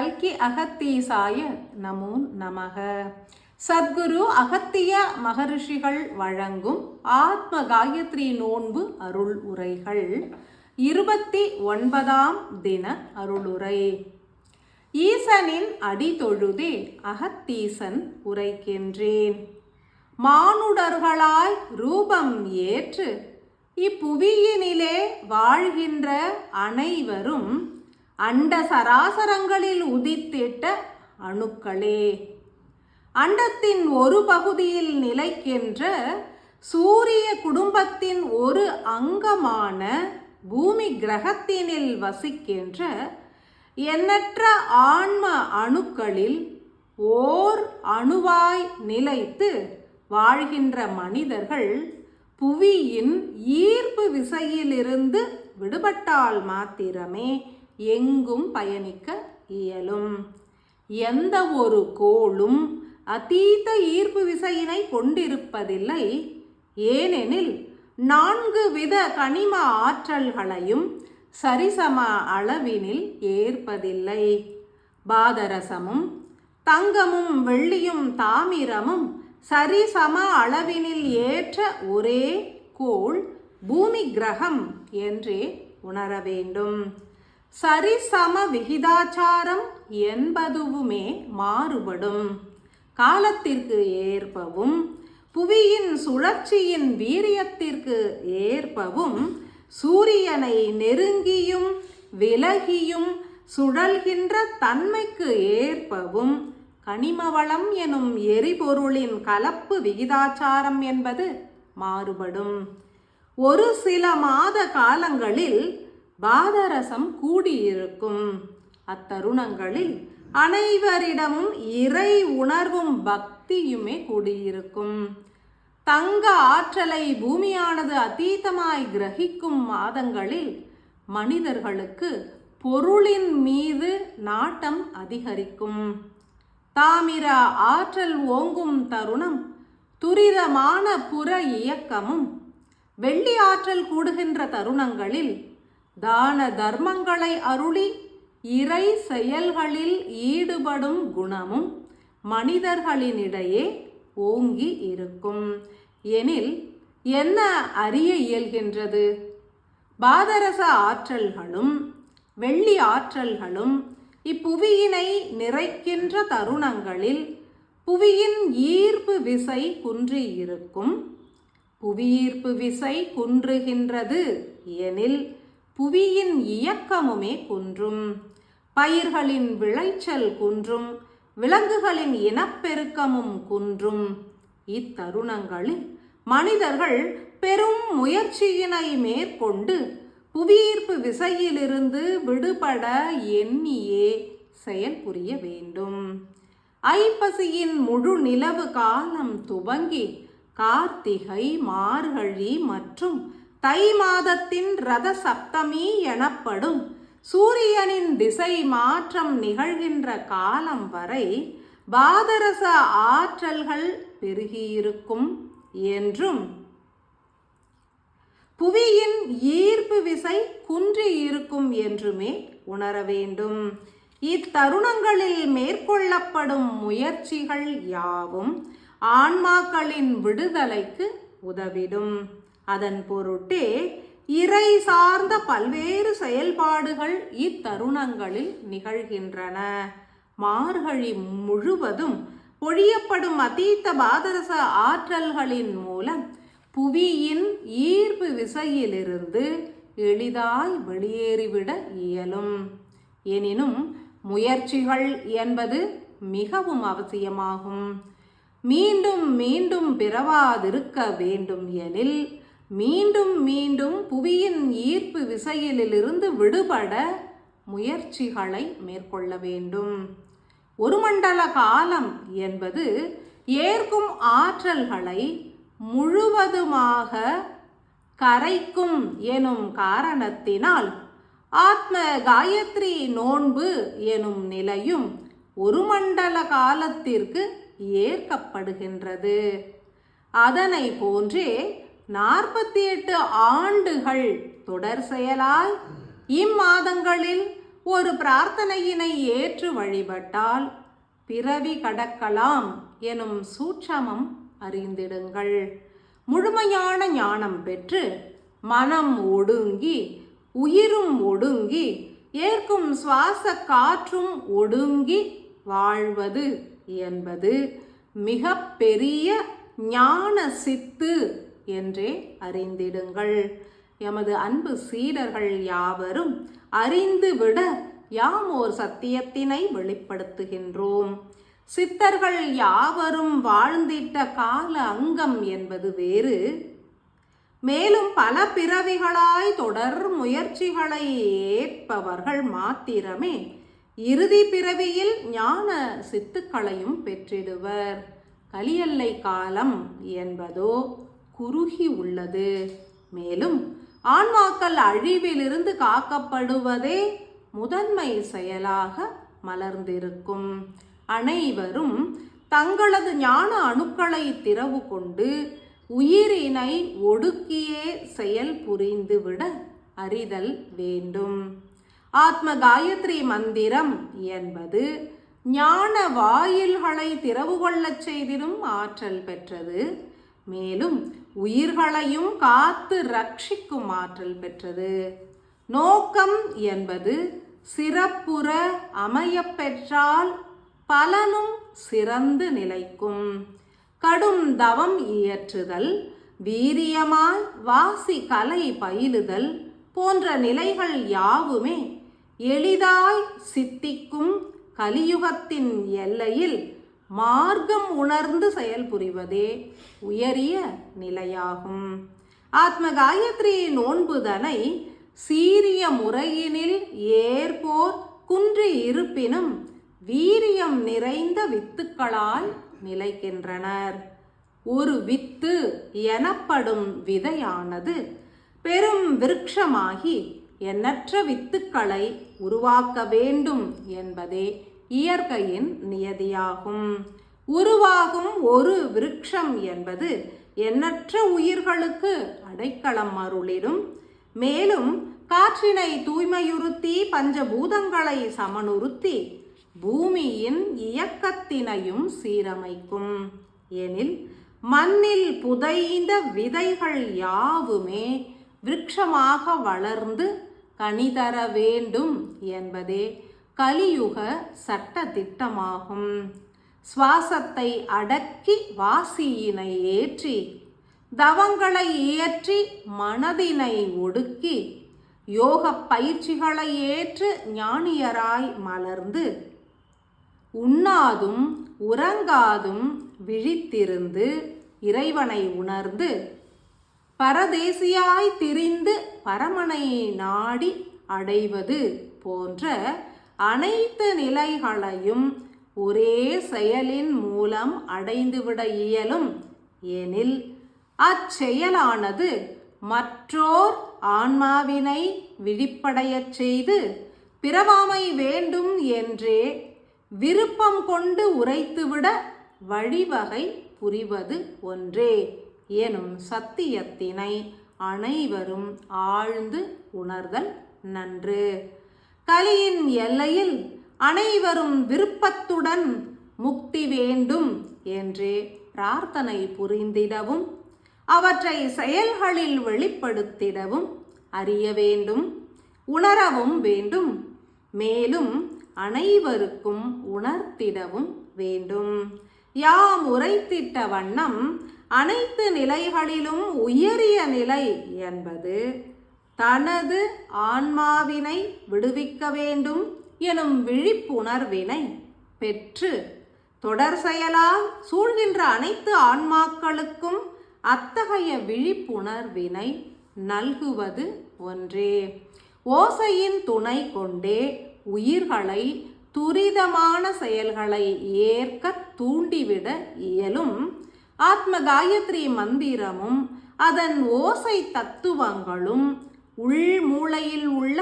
கல்கி அகத்தீசாய நமோ நமக. சத்குரு அகத்திய மகரிஷிகள் வழங்கும் ஆத்ம காயத்ரி நோன்பு அருள் உரைகள். இருபத்தி ஒன்பதாம் தின அருளுரை. ஈசனின் அடிதொழுதே அகத்தீசன் உரைக்கின்றேன். மானுடர்களாய் ரூபம் ஏற்று இப்புவியினிலே வாழ்கின்ற அனைவரும் அண்ட சராசரங்களில் உதித்திட்ட அணுக்களே. அண்டத்தின் ஒரு பகுதியில் நிலைக்கின்ற சூரிய குடும்பத்தின் ஒரு அங்கமான பூமி கிரகத்தினில் வசிக்கின்ற எண்ணற்ற ஆன்ம அணுக்களில் ஓர் அணுவாய் நிலைத்து வாழ்கின்ற மனிதர்கள் புவியின் ஈர்ப்பு விசையிலிருந்து விடுபட்டால் மாத்திரமே எங்கும் பயணிக்க இயலும். எந்த ஒரு கோளும் அதீத ஈர்ப்பு விசையினை கொண்டிருப்பதில்லை. ஏனெனில் நான்கு வித கனிம ஆற்றல்களையும் சரிசம அளவினில் ஏற்பதில்லை. பாதரசமும் தங்கமும் வெள்ளியும் தாமிரமும் சரிசம அளவினில் ஏற்ற ஒரே கோள் பூமி கிரகம் என்றே உணர வேண்டும் சரிசம விகிதாச்சாரம் என்பதுவுமே மாறுபடும். காலத்திற்கு ஏற்பவும் புவியின் சுழற்சியின் வீரியத்திற்கு ஏற்பவும் சூரியனை நெருங்கியும் விலகியும் சுழல்கின்ற தன்மைக்கு ஏற்பவும் கனிமவளம் எனும் எரிபொருளின் கலப்பு விகிதாச்சாரம் என்பது மாறுபடும். ஒரு சில மாத காலங்களில் பாதரசம் கூடியிருக்கும். அத்தருணங்களில் அனைவரிடமும் இறை உணர்வும் பக்தியுமே கூடியிருக்கும். தங்க ஆற்றலை பூமியானது அதீதமாய் கிரகிக்கும் மாதங்களில் மனிதர்களுக்கு பொருளின் மீது நாட்டம் அதிகரிக்கும். தாமிர ஆற்றல் ஓங்கும் தருணம் துரிதமான புற இயக்கமும் வெள்ளி ஆற்றல் கூடுகின்ற தருணங்களில் தான தர்மங்களை அருளி இறை செயல்களில் ஈடுபடும் குணமும் மனிதர்களினிடையே ஓங்கி இருக்கும். எனில் என்ன அறிய இயல்கின்றது? பாதரச ஆற்றல்களும் வெள்ளி ஆற்றல்களும் இப்புவியினை நிறைக்கின்ற தருணங்களில் புவியின் ஈர்ப்பு விசை குன்றியிருக்கும் புவியீர்ப்பு விசை குன்றுகின்றது எனில் புவியின் இயக்கமுமே குன்றும். பயிர்களின் விளைச்சல் குன்றும். விலங்குகளின் இனப்பெருக்கமும் குன்றும். இத்தருணங்களில் மனிதர்கள் பெரும் முயற்சியினை மேற்கொண்டு புவியீர்ப்பு விசையிலிருந்து விடுபட எண்ணியே செயல்புரிய வேண்டும். ஐப்பசியின் முழு நிலவு காலம் துவங்கி கார்த்திகை மார்கழி மற்றும் தை மாதத்தின் ரத சப்தமி எனப்படும் சூரியனின் திசை மாற்றம் நிகழ்கின்ற காலம் வரை பாதரச ஆற்றல்கள் பெருகியிருக்கும் என்றும் புவியின் ஈர்ப்பு விசை குன்றி இருக்கும் என்றுமே உணர வேண்டும். இத்தருணங்களில் மேற்கொள்ளப்படும் முயற்சிகள் யாவும் ஆன்மாக்களின் விடுதலைக்கு உதவிடும். அதன் பொருட்டே இறை சார்ந்த பல்வேறு செயல்பாடுகள் இத்தருணங்களில் நிகழ்கின்றன. மார்கழி முழுவதும் பொழியப்படும் அதீத்த பாதரச ஆற்றல்களின் மூலம் புவியின் ஈர்ப்பு விசையிலிருந்து எளிதாய் வெளியேறிவிட இயலும். எனினும் முயற்சிகள் என்பது மிகவும் அவசியமாகும். மீண்டும் மீண்டும் பிறவாதிருக்க வேண்டும் எனில் மீண்டும் மீண்டும் புவியின் ஈர்ப்பு விசையிலிருந்து விடுபட முயற்சிகளை மேற்கொள்ள வேண்டும். ஒரு மண்டல காலம் என்பது ஏற்கும் ஆற்றல்களை முழுவதுமாக கரைக்கும் எனும் காரணத்தினால் ஆத்ம காயத்ரி நோன்பு எனும் நிலையும் ஒரு மண்டல காலத்திற்கு ஏற்கப்படுகின்றது. அதனை போன்றே நாற்பத்தி எட்டு ஆண்டுகள் தொடர் செயலால் இம்மாதங்களில் ஒரு பிரார்த்தனையினை ஏற்று வழிபட்டால் பிறவி கடக்கலாம் எனும் சூட்சமம் அறிந்திடுங்கள். முழுமையான ஞானம் பெற்று மனம் ஒடுங்கி உயிரும் ஒடுங்கி ஏற்கும் சுவாச காற்றும் ஒடுங்கி வாழ்வது என்பது மிக பெரிய ஞான சித்து என்றே அறிந்திடுங்கள். எமது அன்பு சீடர்கள் யாவரும் அறிந்துவிட யாம் ஓர் சத்தியத்தினை வெளிப்படுத்துகின்றோம். சித்தர்கள் யாவரும் வாழ்ந்திட்ட கால அங்கம் என்பது வேறு. மேலும் பல பிறவிகளாய் தொடர் முயற்சிகளை ஏற்பவர்கள் மாத்திரமே இறுதி பிறவியில் ஞான சித்துக்களையும் பெற்றிடுவர். கலியல்லை காலம் என்பதோ குறுகி உள்ளது. மேலும் ஆன்மாக்கள் அழிவிலிருந்து காக்கப்படுவதே முதன்மை செயலாக மலர்ந்திருக்கும். அனைவரும் தங்களது ஞான அணுக்களை திறவு கொண்டு உயிரினை ஒடுக்கியே செயல் புரிந்துவிட அறிதல் வேண்டும். ஆத்ம காயத்ரி மந்திரம் என்பது ஞான வாயில்களை திறவு கொள்ளச் செய்திடும் ஆற்றல் பெற்றது. மேலும் உயிர்களையும் காத்து ரட்சிக்கும் ஆற்றல் பெற்றது. நோக்கம் என்பது சிறப்புற அமையப்பெற்றால் பலனும் சிறந்து நிலைக்கும். கடும் தவம் இயற்றுதல் வீரியமாய் வாசி கலை பயிலுதல் போன்ற நிலைகள் யாவுமே எளிதாய் சித்திக்கும் கலியுகத்தின் எல்லையில் மார்க்கம் உணர்ந்து செயல்புரிவதே உயரிய நிலையாகும். ஆத்ம காயத்ரி நோன்புதனை சீரிய முறையினில் ஏற்போர் குன்றி இருப்பினும் வீரியம் நிறைந்த வித்துக்களால் நிலைக்கின்றனர். ஒரு வித்து எனப்படும் விதையானது பெரும் விருட்சமாகி எண்ணற்ற வித்துக்களை உருவாக்க வேண்டும் என்பதே இயற்கையின் நியதியாகும். உருவாகும் ஒரு விருட்சம் என்பது எண்ணற்ற உயிர்களுக்கு அடைக்கலம் அருளிடும். மேலும் காற்றினை தூய்மையுறுத்தி பஞ்சபூதங்களை சமனுறுத்தி பூமியின் இயக்கத்தினையும் சீரமைக்கும். எனில் மண்ணில் புதைந்த விதைகள் யாவுமே விருட்சமாக வளர்ந்து கனிதர வேண்டும் என்பதே கலியுக சட்ட திட்டமாகும் சுவாசத்தை அடக்கி வாசியினை ஏற்றி தவங்களை இயற்றி மனதினை ஒடுக்கி யோக பயிற்சிகளை ஏற்று ஞானியராய் மலர்ந்து உண்ணாதும் உறங்காதும் விழித்திருந்து இறைவனை உணர்ந்து பரதேசியாய் திரிந்து பரமனை நாடி அடைவது போன்ற அனைத்து நிலைகளையும் ஒரே செயலின் மூலம் அடைந்துவிட இயலும். எனில் அச்செயலானது மற்றோர் ஆன்மாவினை விழிப்படையச் செய்து பிறவாமை வேண்டும் என்றே விருப்பம் கொண்டு உரைத்துவிட வழிவகை புரிவது ஒன்றே. எனும் சத்தியத்தினை அனைவரும் ஆழ்ந்து உணர்தல் நன்று. கலியின் எல்லையில் அனைவரும் விருப்பத்துடன் முக்தி வேண்டும் என்று பிரார்த்தனை புரிந்திடவும் அவற்றை செயல்களில் வெளிப்படுத்திடவும் அறிய வேண்டும் உணரவும் வேண்டும் மேலும் அனைவருக்கும் உணர்த்திடவும் வேண்டும். யாம் உரைத்திட்ட வண்ணம் அனைத்து நிலைகளிலும் உயரிய நிலை என்பது தனது ஆன்மாவினை விடுவிக்க வேண்டும் எனும் விழிப்புணர்வினை பெற்று தொடர் செயலால் சூழ்கின்ற அனைத்து ஆன்மாக்களுக்கும் அத்தகைய விழிப்புணர்வினை நல்குவது ஒன்றே. ஓசையின் துணை கொண்டே உயிர்களை துரிதமான செயல்களை ஏற்க தூண்டிவிட இயலும். ஆத்ம காயத்ரி மந்திரமும் அதன் ஓசை தத்துவங்களும் உள் மூளையில் உள்ள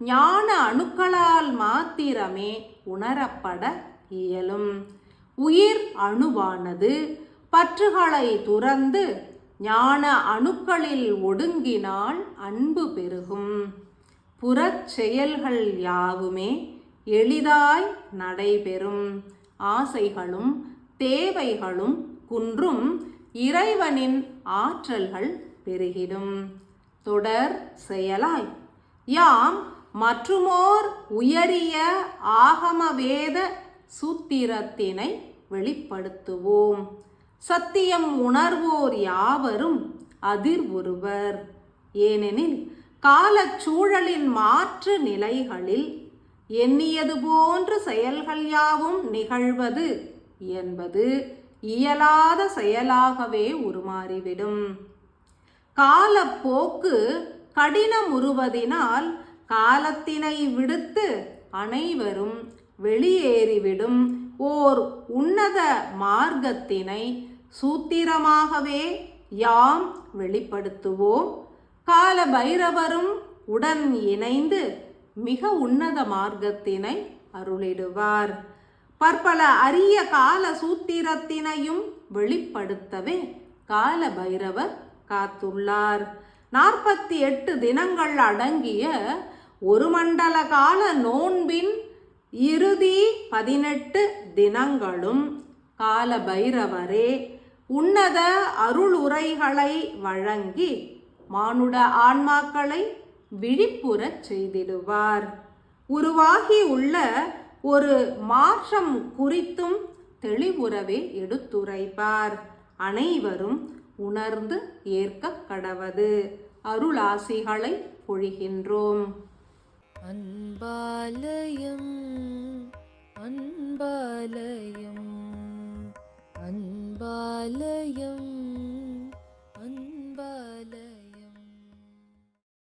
ஞான அணுக்களால் மாத்திரமே உணரப்பட இயலும். உயிர் அணுவானது பற்றுகளை துறந்து ஞான அணுக்களில் ஒடுங்கினால் அன்பு பெருகும். புறச் செயல்கள் யாவுமே எளிதாய் நடைபெறும். ஆசைகளும் தேவைகளும் குன்றும் இறைவனின் ஆற்றல்கள் பெருகிடும். தொடர் செயலாய். யாம் மற்றுமோர் உயரிய ஆகம வேத சூத்திரத்தினை வெளிப்படுத்துவோம். சத்தியம் உணர்வோர் யாவரும் அதிர் ஒருவர் ஏனெனில் காலச்சூழலின் மாற்று நிலைகளில் எண்ணியது போன்று செயல்கள் யாவும் நிகழ்வது என்பது இயலாத செயலாகவே உருமாறிவிடும். காலப்போக்கு கடினமுறுவதினால் காலத்தினை விடுத்து அனைவரும் வெளியேறிவிடும். ஓர் உன்னத மார்க்கத்தினை சூத்திரமாகவே யாம் வெளிப்படுத்துவோம். கால பைரவரும் உடன் இணைந்து மிக உன்னத மார்க்கத்தினை அருளிடுவார். பற்பல அரிய கால சூத்திரத்தினையும் வெளிப்படுத்தவே கால பைரவர் காத்துள்ளார். நாற்பத்தி எட்டு தினங்கள் அடங்கிய ஒரு மண்டல கால நோன்பின் இறுதி பதினெட்டு தினங்களும் கால பைரவரே உன்னத அருளுரைகளை வழங்கி மானுட ஆன்மாக்களை விழிப்புறச் செய்திடுவார். உருவாகி உள்ள ஒரு மாற்றம் குறித்தும் தெளிவுறவே எடுத்துரைப்பார். அனைவரும் உணர்ந்து ஏற்க கடவது. அருளாசிகளை பொழிகின்றோம். அன்பாலயம் அன்பாலயம் அன்பாலயம்.